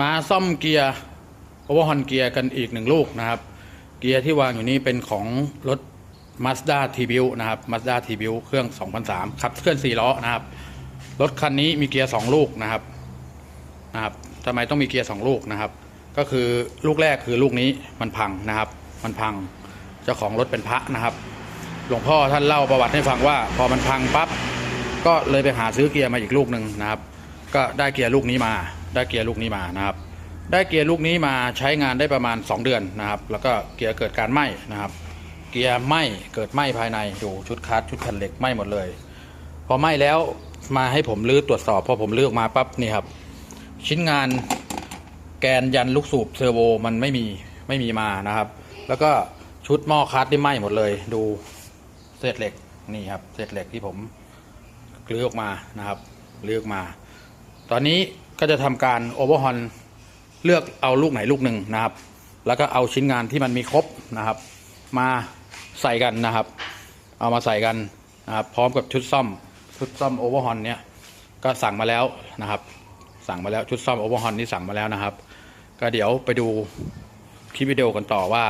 มาซ่อมเกียร์โอเวอร์ฮอนเกียร์กันอีกหนึ่งลูกนะครับ เกียร์ที่วางอยู่นี้เป็นของรถ Mazda t b u นะครับ Mazda t b u เครื่อง 2003ขับเคลื่อน4ล้อนะครับ รถคันนี้มีเกียร์2ลูกนะครับนะครับทำไมต้องมีเกียร์2ลูกนะครับ ก็คือลูกแรกคือลูกนี้มันพังนะครับ มันพังเจ้าของรถเป็นพระนะครับ หลวงพ่อท่านเล่าประวัติให้ฟังว่า พอมันพังปั๊บก็เลยไปหาซื้อเกียร์มาอีกลูกหนึ่งนะครับ ก็ได้เกียร์ลูกนี้มา ได้เกียร์ลูกนี้มานะครับ ได้เกียร์ลูกนี้มาใช้งานได้ประมาณ 2 เดือนนะครับ แล้วก็เกียร์เกิดการไหม้นะครับ เกียร์ไหม้เกิดไหม้ภายในดูชุดคัสชุดแผ่นเหล็กไหม้หมดเลย พอไหม้แล้วมาให้ผมลื้อตรวจสอบพอผมลื้อออกมาปั๊บนี่ครับ ชิ้นงานแกนยันลูกสูบเทอร์โบมันไม่มีไม่มีมานะครับ แล้วก็ชุดหม้อคัสที่ไหม้หมดเลย ดูเศษเหล็กนี่ครับเศษเหล็กที่ผมลื้อออกมานะครับลื้อออกมา ตอนนี้ ก็จะทำการโอเวอร์ฮอนเลือกเอาลูกไหนลูกหนึ่งนะครับ แล้วก็เอาชิ้นงานที่มันมีครบนะครับ มาใส่กันนะครับ เอามาใส่กันนะครับพร้อมกับชุดซ่อมชุดซ่อมโอเวอร์ฮอนเนี่ยก็สั่งมาแล้วนะครับ สั่งมาแล้วชุดซ่อมโอเวอร์ฮอนนี่สั่งมาแล้วนะครับ ก็เดี๋ยวไปดูคลิปวิดีโอกันต่อว่า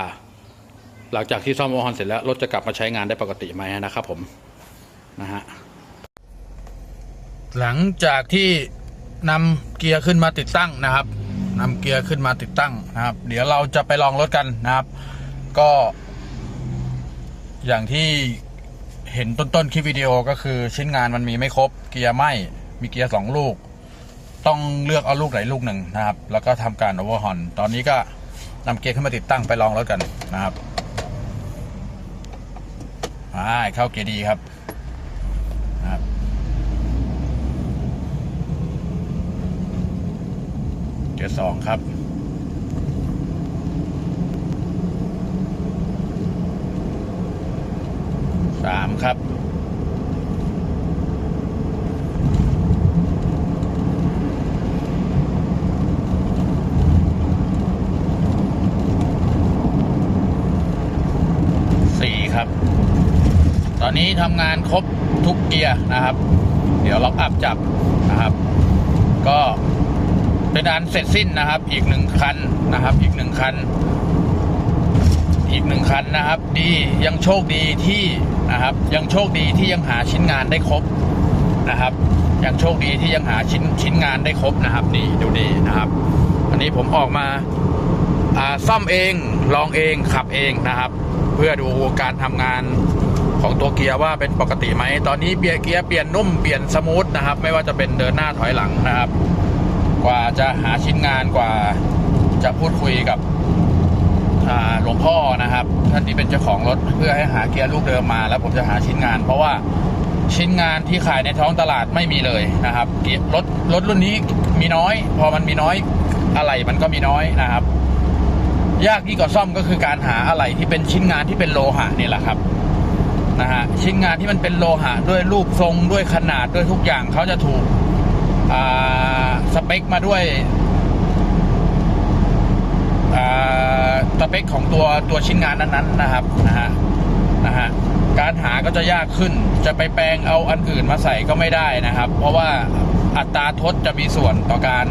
หลังจากที่ซ่อมโอเวอร์ฮอนเสร็จแล้วรถจะกลับมาใช้งานได้ปกติไหมนะครับผมนะฮะหลังจากที่ นำเกียร์ขึ้นมาติดตั้งนะครับนำเกียร์ขึ้นมาติดตั้งนะครับ เดี๋ยวเราจะไปลองรถกันนะครับ ก็ อย่างที่เห็นต้นๆคลิปวิดีโอก็คือชิ้นงานมันมีไม่ครบ เกียร์ไหมมีเกียร์สองลูก ต้องเลือกเอาลูกไหนลูกหนึ่งนะครับ แล้วก็ทำการโอเวอร์ฮอนตอนนี้ก็นำเกียร์ขึ้นมาติดตั้งไปลองรถกันนะครับอ่าเข้าเกียร์ดีครับนะครับ เกียร์สองครับสามครับสี่ครับ ตอนนี้ทำงานครบทุกเกียร์นะครับ เดี๋ยวล็อกอัพจับนะครับ ก็ เป็นอันเสร็จสิ้นนะครับ อีกหนึ่งคันนะครับ อีกหนึ่งคัน อีกหนึ่งคันนะครับ ดียังโชคดีที่นะครับ ยังโชคดีที่ยังหาชิ้นงานได้ครบนะครับ ยังโชคดีที่ยังหาชิ้นชิ้นงานได้ครบนะครับ นี่ดูดีนะครับ อันนี้ผมออกมาซ่อมเองลองเองขับเองนะครับ เพื่อดูการทำงานของตัวเกียร์ว่าเป็นปกติไหม ตอนนี้เบียร์เกียร์เปลี่ยนนุ่มเปลี่ยนสมูทนะครับ ไม่ว่าจะเป็นเดินหน้าถอยหลังนะครับ กว่าจะหาชิ้นงานกว่าจะพูดคุยกับหลวงพ่อนะครับ ท่านที่เป็นเจ้าของรถเพื่อให้หาเกียร์ลูกเดิมมา แล้วผมจะหาชิ้นงาน เพราะว่าชิ้นงานที่ขายในท้องตลาดไม่มีเลยนะครับเกียร์รถรถรุ่นนี้มีน้อย พอมันมีน้อยอะไรมันก็มีน้อยนะครับ ยากยิ่งกว่าซ่อมก็คือการหาอะไรที่เป็นชิ้นงานที่เป็นโลหะนี่แหละครับนะฮะชิ้นงานที่มันเป็นโลหะด้วยรูปทรงด้วยขนาดด้วยทุกอย่างเขาจะถูก สเปคมาด้วยสเปคของตัวตัวชิ้นงานนั้นๆนะครับนะฮะนะฮะการหาก็จะยากขึ้น จะไปแปลงเอาอันอื่นมาใส่ก็ไม่ได้นะครับ เพราะว่าอัตราทดจะมีส่วนต่อการ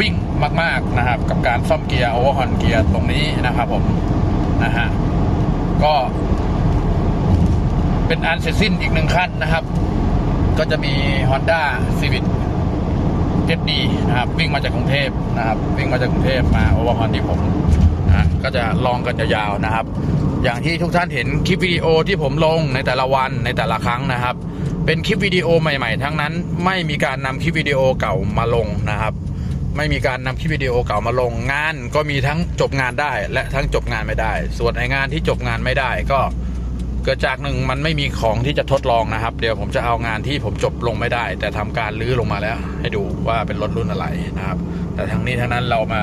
วิ่งมาก ๆนะครับ กับการซ่อมเกียร์โอเวอร์ฮอนเกียร์ตรงนี้นะครับผมนะฮะก็เป็นอันเสร็จสิ้นอีกหนึ่งขั้นนะครับ ก็จะมี Honda Civic 7D นะครับวิ่งมาจากกรุงเทพนะครับ วิ่งมาจากกรุงเทพมาโอเวอร์ฮอนที่ผมนะก็จะลองกันยาวๆนะครับ อย่างที่ทุกท่านเห็นคลิปวิดีโอที่ผมลงในแต่ละวันในแต่ละครั้งนะครับ เป็นคลิปวิดีโอใหม่ๆ ทั้งนั้นไม่มีการนำคลิปวิดีโอเก่ามาลงนะครับ ไม่มีการนำคลิปวิดีโอเก่ามาลงงาน ก็มีทั้งจบงานได้ และทั้งจบงานไม่ได้ ส่วนไองานที่จบงานไม่ได้ก็ เกิดจากหนึ่งมันไม่มีของที่จะทดลองนะครับ เดี๋ยวผมจะเอางานที่ผมจบลงไม่ได้ แต่ทำการลื้อลงมาแล้ว ให้ดูว่าเป็นรถรุ่นอะไรนะครับ แต่ทั้งนี้ทั้งนั้นเรามา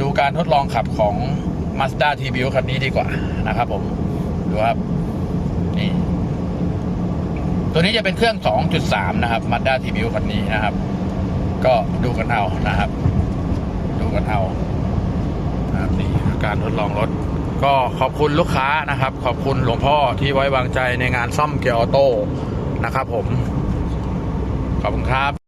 ดูการทดลองขับของ Mazda t b u คันนี้ดีกว่านะครับผมดูครับนี่ตัวนี้จะเป็นเครื่อง 2.3 นะครับ Mazda t b u คันนี้นะครับ ก็ดูกันเอานะครับ ดูกันเอานะครับนี่การทดลองรถ ก็ขอบคุณลูกค้านะครับ ขอบคุณหลวงพ่อที่ไว้วางใจในงานซ่อมเกียร์ออโต้นะครับผม ขอบคุณครับ